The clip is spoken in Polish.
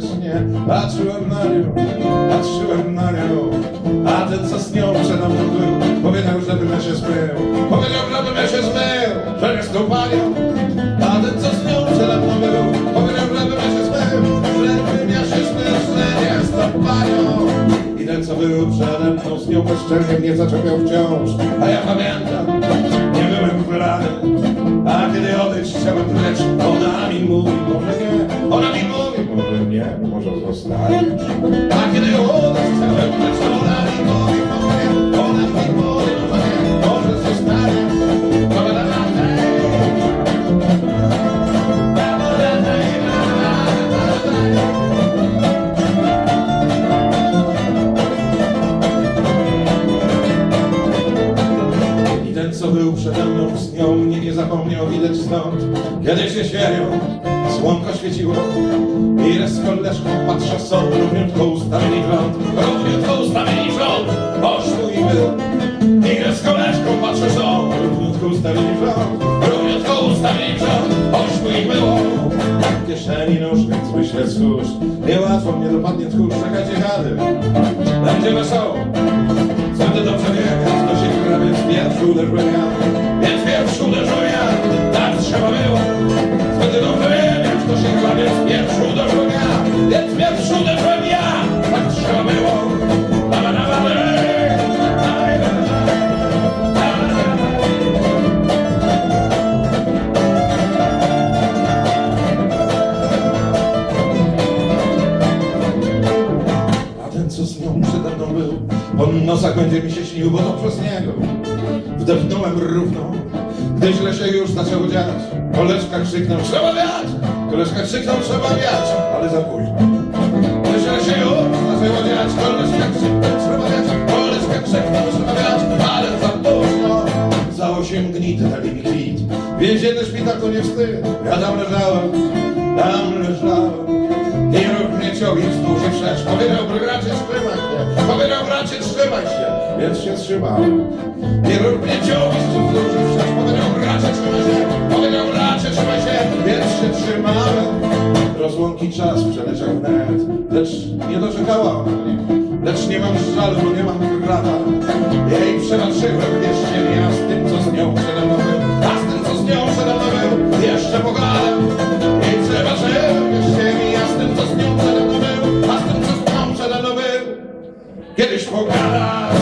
śnie Patrzyłem na nią, patrzyłem na nią. A ten co z nią przed mną był Powiedział, żebym ja się zmył. Powiedział, żebym ja się zmył Że jest tą panią. A ten co z nią przed mną był Powiedział, żebym ja się zmył Żebym ja się zmył, że jest tą panią. I ten co był przede mną z nią bezczelnie mnie zaczekał wciąż. A ja pamiętam mówi, może zostanie. A kiedy Ona mi mówi, może nie Ona mi mówi, może dobra, I ten, co był przede mną z nią, mnie nie zapomniał widać stąd. Kiedy się świerią, słonko świeciło i raz z koleżką patrzę są równiutko ustawieni rząd, równiutko ustawieni rząd, poszło i był. I raz z koleżką patrzę są równiutko ustawieni rząd, równiutko ustawieni rząd, poszło i było. W kieszeni nóż, więc myślę cóż, niełatwo mnie dopadnie tchórz, czekajcie gady, będzie wesoło. To dobrze wiem, jak to się gra, więc pierwszy uderzyłem ja. Więc pierwszy uderzyłem ja, co z nią przede mną był, on nosak będzie mi się śnił, bo to przez niego. Wdepnąłem równo, gdy źle się już zaczęło dziać. Koleżka krzyknął, trzeba wiać! Koleżka krzyknął, trzeba wiać, ale za późno. Gdy źle się już zaczęło dziać, koleżka krzyknął, trzeba wiać. Koleżka krzyknął, trzeba wiać, ale za późno. Za osiem gnit dali mi kwit. Więzienny szpital to nie wstyd. Ja tam leżałem, tam leżałem. I rób mnie ciągnie wzdłuż i bracie, trzymaj się. Więc się trzymałem. I rób wzdłuż i wszerz. Powiedział, bracie, trzymaj się. Powiedział, bracie, trzymaj się. Więc się trzymałem. Rozłąki czas przeleciał wnet. Lecz nie doczekała ona. Lecz nie mam żalu, bo nie mam brata. Jej przebaczyłem, wierzcie mi, a z tym, co z nią przede love.